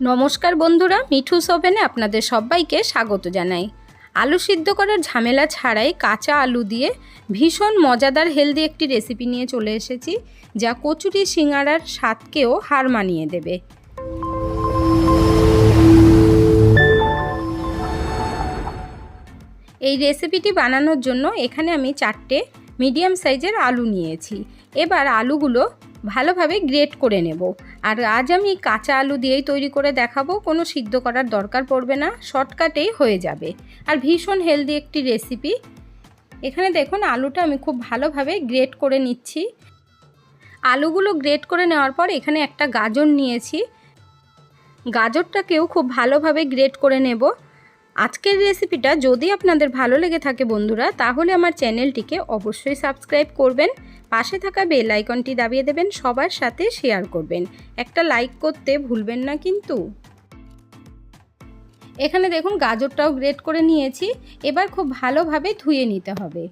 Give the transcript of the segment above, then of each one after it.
নমস্কার বন্ধুরা, মিঠু ওভেনে আপনাদের সবাইকে স্বাগত জানাই। আলু সিদ্ধ করার ঝামেলা ছাড়াই কাঁচা আলু দিয়ে ভীষণ মজাদার হেলদি একটি রেসিপি নিয়ে চলে এসেছি, যা কচুরি সিঙ্গারার স্বাদকেও হার মানিয়ে দেবে। এই রেসিপিটি বানানোর জন্য এখানে আমি চারটে মিডিয়াম সাইজের আলু নিয়েছি। এবার আলুগুলো ভালোভাবে গ্রেট করে নেব। আর আজ আমি কাঁচা আলু দিয়েই তৈরি করে দেখাবো, কোনো সিদ্ধ করার দরকার পড়বে না, শর্টকাটেই হয়ে যাবে। আর ভীষণ হেলদি একটি রেসিপি। এখানে দেখুন, আলুটা আমি খুব ভালোভাবে গ্রেট করে নিচ্ছি। আলুগুলো গ্রেট করে নেওয়ার পর এখানে একটা গাজর নিয়েছি। গাজরটাকেও খুব ভালোভাবে গ্রেট করে নেব। আজকের রেসিপিটা যদি আপনাদের ভালো লেগে থাকে বন্ধুরা, তাহলে আমার চ্যানেলটিকে অবশ্যই সাবস্ক্রাইব করবেন, পাশে থাকা বেল আইকনটি দাবিয়ে দেবেন, সবার সাথে শেয়ার করবেন। একটা লাইক করতে ভুলবেন না কিন্তু। এখানে দেখুন, গাজরটাও গ্রেট করে নিয়েছি, এবার খুব ভালোভাবে ধুয়ে নিতে হবে।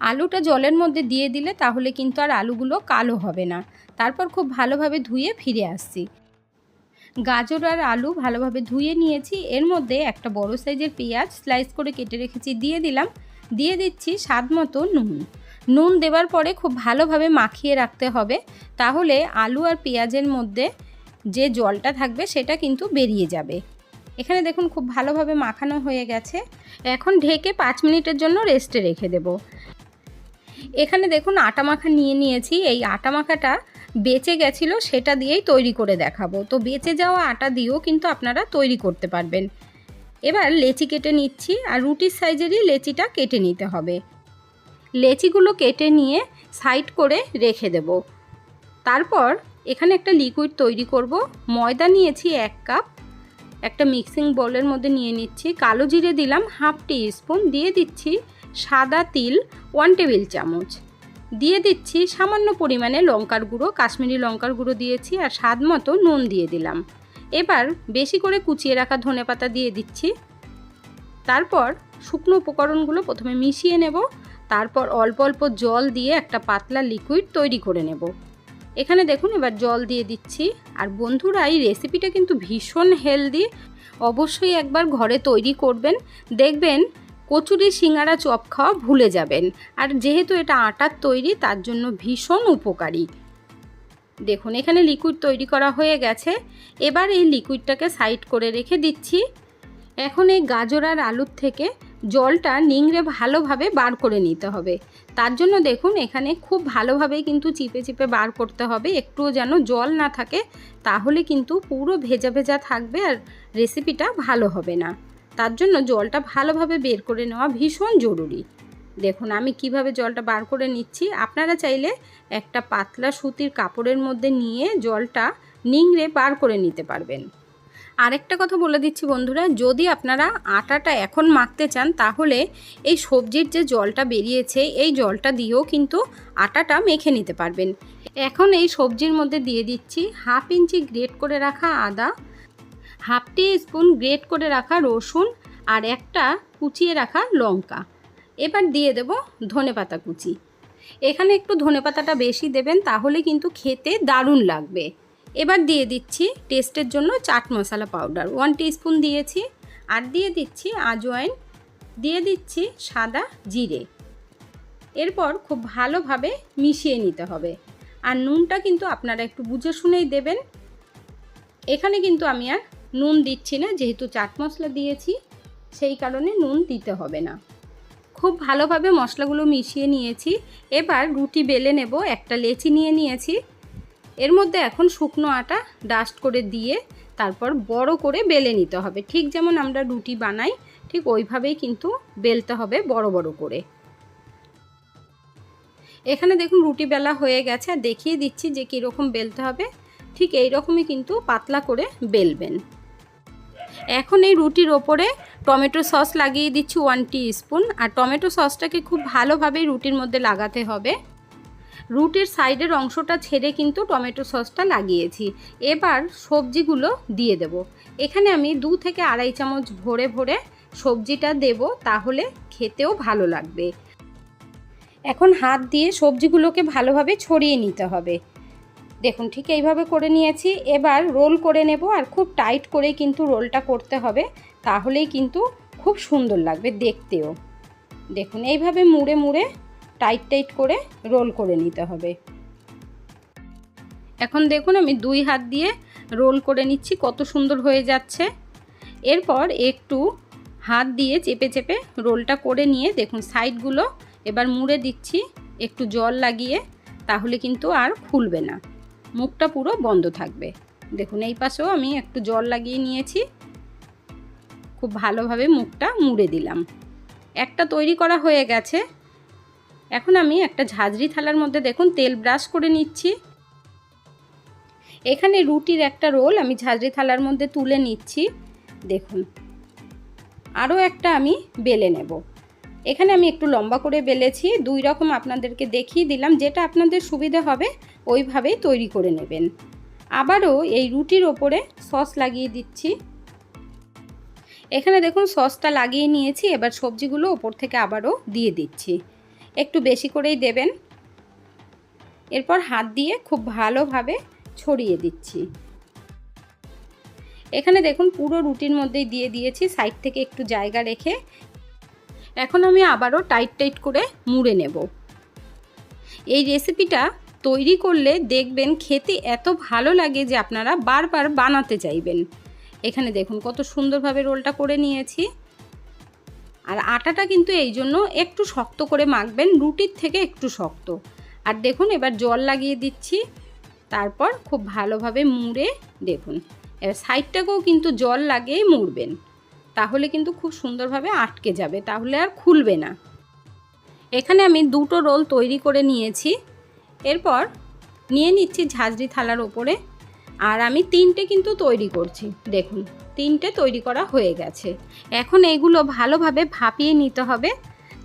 আলুটা জলের মধ্যে দিয়ে দিলে তাহলে কিন্তু আর আলুগুলো কালো হবে না। তারপর খুব ভালোভাবে ধুয়ে ফিরে আসছি। গাজর আর আলু ভালোভাবে ধুয়ে নিয়েছি। এর মধ্যে একটা বড় সাইজের পেঁয়াজ স্লাইস করে কেটে রেখেছি। দিয়ে দিলাম, দিয়ে দিচ্ছি স্বাদ মতো নুন। নুন দেওয়ার পরে খুব ভালোভাবে মাখিয়ে রাখতে হবে। তাহলে আলু আর পেঁয়াজের মধ্যে যে জলটা থাকবে সেটা কিন্তু বেরিয়ে যাবে। এখানে দেখুন খুব ভালোভাবে মাখানো হয়ে গেছে। এখন ঢেকে পাঁচ মিনিটের জন্য রেস্টে রেখে দেব। এখানে দেখুন আটা মাখা নিয়ে নিয়েছি। এই আটা মাখাটা বেঁচে গেছিল সেটা দিয়েই তৈরি করে দেখাবো। তো বেঁচে যাওয়া আটা দিয়েও কিন্তু আপনারা তৈরি করতে পারবেন। এবার লেচি কেটে নিচ্ছি আর রুটির সাইজেরই লেচিটা কেটে নিতে হবে। লেচিগুলো কেটে নিয়ে সাইড করে রেখে দেব। তারপর এখানে একটা লিকুইড তৈরি করব। ময়দা নিয়েছি এক কাপ। একটা মিক্সিং বোলের মধ্যে নিয়ে নিচ্ছি। কালো জিরে দিলাম হাফ টি স্পুন। দিয়ে দিচ্ছি সাদা তিল ওয়ান টেবিল চামচ। দিয়ে দিচ্ছি সামান্য পরিমাণে লঙ্কার গুঁড়ো, কাশ্মীরি লঙ্কার গুঁড়ো দিয়েছি আর স্বাদ মতো নুন দিয়ে দিলাম। এবার বেশি করে কুচিয়ে রাখা ধনে পাতা দিয়ে দিচ্ছি। তারপর শুকনো উপকরণগুলো প্রথমে মিশিয়ে নেব, তারপর অল্প অল্প জল দিয়ে একটা পাতলা লিকুইড তৈরি করে নেব। এখানে দেখুন, এবার জল দিয়ে দিচ্ছি। আর বন্ধুরা, এই রেসিপিটা কিন্তু ভীষণ হেলদি অবশ্যই একবার ঘরে তৈরি করবেন। দেখবেন কচুরি সিঙ্গারা চপ খাওয়া ভুলে যাবেন। আর যেহেতু এটা আটার তৈরি, তার জন্য ভীষণ উপকারী। দেখুন, এখানে লিকুইড তৈরি করা হয়ে গেছে। এবার এই লিকুইডটাকে সাইড করে রেখে দিচ্ছি। এখন এই গাজর আর আলুর থেকে জলটা নিংড়ে ভালোভাবে বার করে নিতে হবে। তার জন্য দেখুন, এখানে খুব ভালোভাবে কিন্তু চিপে চিপে বার করতে হবে। একটুও যেন জল না থাকে, তাহলে কিন্তু পুরো ভেজা ভেজা থাকবে আর রেসিপিটা ভালো হবে না। তার জন্য জলটা ভালোভাবে বের করে নেওয়া ভীষণ জরুরি। দেখুন, আমি কীভাবে জলটা বার করে নিচ্ছি। আপনারা চাইলে একটা পাতলা সুতির কাপড়ের মধ্যে নিয়ে জলটা নিংড়ে বার করে নিতে পারবেন। আরেকটা কথা বলে দিচ্ছি বন্ধুরা, যদি আপনারা আটাটা এখন মাখতে চান, তাহলে এই সবজির যে জলটা বেরিয়েছে, এই জলটা দিয়েও কিন্তু আটাটা মেখে নিতে পারবেন। এখন এই সবজির মধ্যে দিয়ে দিচ্ছি হাফ ইঞ্চি গ্রেট করে রাখা আদা হাফ টি স্পুন গ্রেট করে রাখা রসুন আর একটা কুচিয়ে রাখা লঙ্কা। এবার দিয়ে দেব ধনে পাতা কুচি। এখানে একটু ধনে পাতাটা বেশি দেবেন, তাহলে কিন্তু খেতে দারুণ লাগবে। এবার দিয়ে দিচ্ছি টেস্টের জন্য chaat masala powder. One spoon দিয়েছি আর দিয়ে দিচ্ছি আজওয়াইন। দিয়ে দিচ্ছি সাদা জিরে। এরপর খুব ভালোভাবে মিশিয়ে নিতে হবে। আর নুনটা কিন্তু আপনারা একটু বুঝে শুনেই দেবেন। এখানে কিন্তু আমি আর নুন দিচ্ছি না, যেহেতু চাট মশলা দিয়েছি, সেই কারণে নুন দিতে হবে না। খুব ভালোভাবে মশলাগুলো মিশিয়ে নিয়েছি। এবার রুটি বেলে নেব, একটা লেচি নিয়ে নিয়েছি। এর মধ্যে এখন শুকনো আটা ডাস্ট করে দিয়ে তারপর বড় করে বেলে নিতে হবে। ঠিক যেমন আমরা রুটি বানাই, ঠিক ওইভাবেই কিন্তু বেলতে হবে বড় বড় করে। এখানে দেখুন রুটি বেলা হয়ে গেছে, আর দেখিয়ে দিচ্ছি যে কীরকম বেলতে হবে। ঠিক এই রকমই কিন্তু পাতলা করে বেলবেন। এখন এই রুটির ওপরে টমেটো সস লাগিয়ে দিচ্ছি ওয়ান টি স্পুন আর টমেটো সসটাকে খুব ভালোভাবে রুটির মধ্যে লাগাতে হবে। রুটির সাইডের অংশটা ছেড়ে কিন্তু টমেটো সসটা লাগিয়েছি। এবার সবজিগুলো দিয়ে দেব। এখানে আমি দু থেকে আড়াই চামচ ভরে ভরে সবজিটা দেব, তাহলে খেতেও ভালো লাগবে। এখন হাত দিয়ে সবজিগুলোকে ভালোভাবে ছড়িয়ে নিতে হবে। দেখুন, ঠিক এইভাবে করে নিয়েছি। এবার রোল করে নেব আর খুব টাইট করে কিন্তু রোলটা করতে হবে। তাহলেই কিন্তু খুব সুন্দর লাগবে দেখতেও। দেখুন, এইভাবে মুড়ে মুড়ে টাইট টাইট করে রোল করে নিতে হবে। এখন দেখুন, আমি দুই হাত দিয়ে রোল করে নিচ্ছি, কত সুন্দর হয়ে যাচ্ছে। এরপর একটু হাত দিয়ে চেপে চেপে রোলটা করে নিয়ে দেখুন সাইডগুলো এবার মুড়ে দিচ্ছি, একটু জল লাগিয়ে, তাহলে কিন্তু আর খুলবে না। মুখটা পুরো বন্ধ থাকবে। দেখুন, এই পাশেও আমি একটু জল লাগিয়ে নিয়েছি। খুব ভালোভাবে মুখটা মুড়ে দিলাম। একটা তৈরি করা হয়ে গেছে। এখন আমি একটা ঝাঁঝরি থালার মধ্যে দেখুন, তেল ব্রাশ করে নিচ্ছি। এখানে রুটির একটা রোল আমি ঝাঁঝরি থালার মধ্যে তুলে নিচ্ছি। দেখুন, আরও একটা আমি বেলে নেব। এখানে আমি একটু লম্বা করে বেলেছি, দুই রকম আপনাদেরকে দেখিয়ে দিলাম, যেটা আপনাদের সুবিধা হবে, ওইভাবেই তৈরি করে নেবেন। আবারও এই রুটির ওপরে সস লাগিয়ে দিচ্ছি। এখানে দেখুন, সসটা লাগিয়ে নিয়েছি, এবার সবজিগুলো ওপর থেকে আবারও দিয়ে দিচ্ছি। একটু বেশি করেই দেবেন। এরপর হাত দিয়ে খুব ভালোভাবে ছড়িয়ে দিচ্ছি। এখানে দেখুন, পুরো রুটির মধ্যেই দিয়ে দিয়েছি, সাইড থেকে একটু জায়গা রেখে এখন আমি আবারও টাইট টাইট করে মুড়ে নেব। এই রেসিপিটা তৈরি করলে দেখবেন খেতে এত ভালো লাগে যে আপনারা বারবার বানাতে চাইবেন। এখানে দেখুন কত সুন্দরভাবে রোলটা করে নিয়েছি। আর আটাটা কিন্তু এই জন্য একটু শক্ত করে মাখবেন, রুটির থেকে একটু শক্ত। আর দেখুন এবার জল লাগিয়ে দিচ্ছি। তারপর খুব ভালোভাবে মুড়ে দেখুন। এবার সাইডটাকেও কিন্তু জল লাগিয়েই মুড়বেন। তাহলে কিন্তু খুব সুন্দরভাবে আটকে যাবে, তাহলে আর খুলবে না। এখানে আমি দুটো রোল তৈরি করে নিয়েছি। এরপর নিয়ে নিচ্ছি ঝাঁঝরি থালার ওপরে। আর আমি তিনটে কিন্তু তৈরি করছি, দেখুন, তিনটে তৈরি করা হয়ে গেছে। এখন এইগুলো ভালোভাবে ভাপিয়ে নিতে হবে।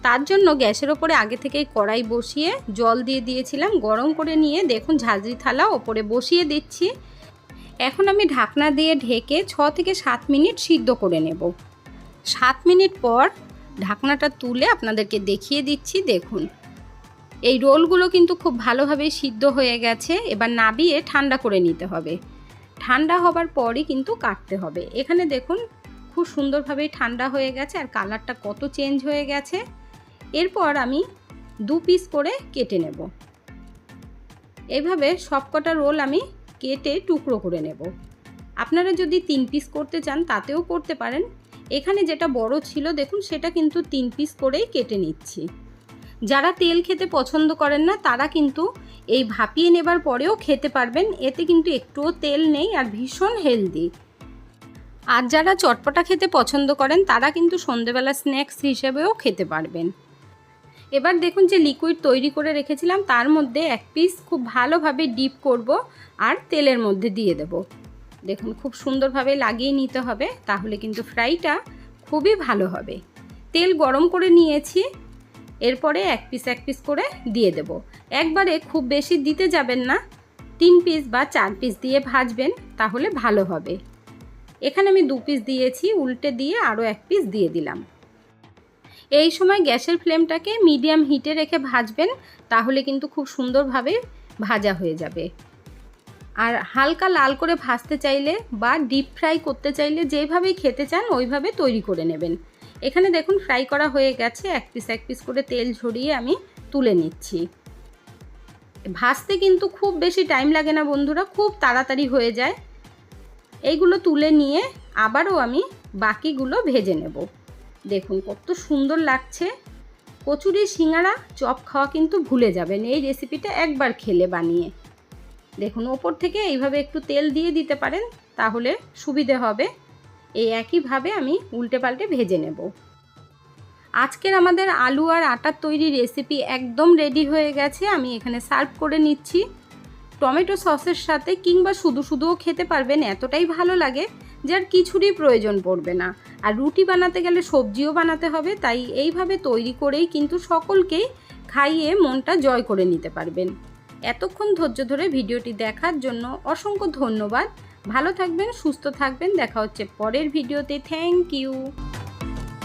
তার জন্য গ্যাসের ওপরে আগে থেকেই কড়াই বসিয়ে জল দিয়ে দিয়েছিলাম, গরম করে নিয়ে দেখুন ঝাঁঝরি থালা ওপরে বসিয়ে দিচ্ছি। এখন আমি ঢাকনা দিয়ে ঢেকে ছ থেকে সাত মিনিট সিদ্ধ করে নেব। সাত মিনিট পর ঢাকনাটা তুলে আপনাদেরকে দেখিয়ে দিচ্ছি, দেখুন। এই রোলগুলো কিন্তু খুব ভালোভাবে সিদ্ধ হয়ে গেছে, এবার নাবিয়ে ঠান্ডা করে নিতে হবে। ঠান্ডা হবার পরই কিন্তু কাটতে হবে। এখানে দেখুন, খুব সুন্দরভাবেই ঠান্ডা হয়ে গেছে আর কালারটা কত চেঞ্জ হয়ে গেছে। এরপর আমি দু পিস করে কেটে নেব। এইভাবে সবকটা রোল আমি কেটে টুকরো করে নেব। আপনারা যদি তিন পিস করতে চান, তাতেও করতে পারেন। এখানে যেটা বড় ছিল, দেখুন, সেটা কিন্তু তিন পিস করেই কেটে নিচ্ছি। যারা তেল খেতে পছন্দ করেন না, তারা কিন্তু এই ভাপিয়ে নেবার পরেও খেতে পারবেন। এতে কিন্তু একটুও তেল নেই আর ভীষণ হেলদি আর যারা চটপটা খেতে পছন্দ করেন, তারা কিন্তু সন্ধেবেলা স্ন্যাক্স হিসেবেও খেতে পারবেন। এবার দেখুন যে লিকুইড তৈরি করে রেখেছিলাম, তার মধ্যে এক পিস খুব ভালোভাবে ডিপ করব আর তেলের মধ্যে দিয়ে দেব। দেখুন খুব সুন্দরভাবে লাগিয়ে নিতে হবে, তাহলে কিন্তু ফ্রাইটা খুবই ভালো হবে। তেল গরম করে নিয়েছি, এরপরে এক পিস এক পিস করে দিয়ে দেব। একবারে খুব বেশি দিতে যাবেন না, তিন পিস বা চার পিস দিয়ে ভাজবেন, তাহলে ভালো হবে। এখানে আমি দু পিস দিয়েছি, উল্টে দিয়ে আরও এক পিস দিয়ে দিলাম। এই সময় গ্যাসের ফ্লেমটাকে মিডিয়াম হিটে রেখে ভাজবেন, তাহলে কিন্তু খুব সুন্দরভাবে ভাজা হয়ে যাবে। আর হালকা লাল করে ভাজতে চাইলে বা ডিপ ফ্রাই করতে চাইলে যেভাবেই খেতে চান ওইভাবে তৈরি করে নেবেন। এখানে দেখুন ফ্রাই করা হয়ে গেছে, এক পিস এক পিস করে তেল ঝরিয়ে আমি তুলে নিচ্ছি। ভাজতে কিন্তু খুব বেশি টাইম লাগে না বন্ধুরা, খুব তাড়াতাড়ি হয়ে যায়। এইগুলো তুলে নিয়ে আবারও আমি বাকিগুলো ভেজে নেব। দেখুন, কত সুন্দর লাগছে। কচুরি সিঙ্গারা চপ খাওয়া কিন্তু ভুলে যাবেন। এই রেসিপিটা একবার খেলে বানিয়ে। দেখুন, ওপর থেকে এইভাবে একটু তেল দিয়ে দিতে পারেন, তাহলে সুবিধে হবে। এই একইভাবে আমি উল্টে পাল্টে ভেজে নেব। আজকের আমাদের আলু আর আটার তৈরি রেসিপি একদম রেডি হয়ে গেছে। আমি এখানে সার্ভ করে নিচ্ছি। টমেটো সসের সাথে কিংবা শুধু শুধুও খেতে পারবেন, এতটাই ভালো লাগে যার কিছুরই প্রয়োজন পড়বে না। আর রুটি বানাতে গেলে সবজিও বানাতে হবে, তাই এইভাবে তৈরি করেই কিন্তু সকলকেই খাইয়ে মনটা জয় করে নিতে পারবেন। এতক্ষণ ধৈর্য ধরে ভিডিওটি দেখার জন্য অসংখ্য ধন্যবাদ। ভালো থাকবেন, সুস্থ থাকবেন, দেখা হচ্ছে পরের ভিডিওতে। Thank you.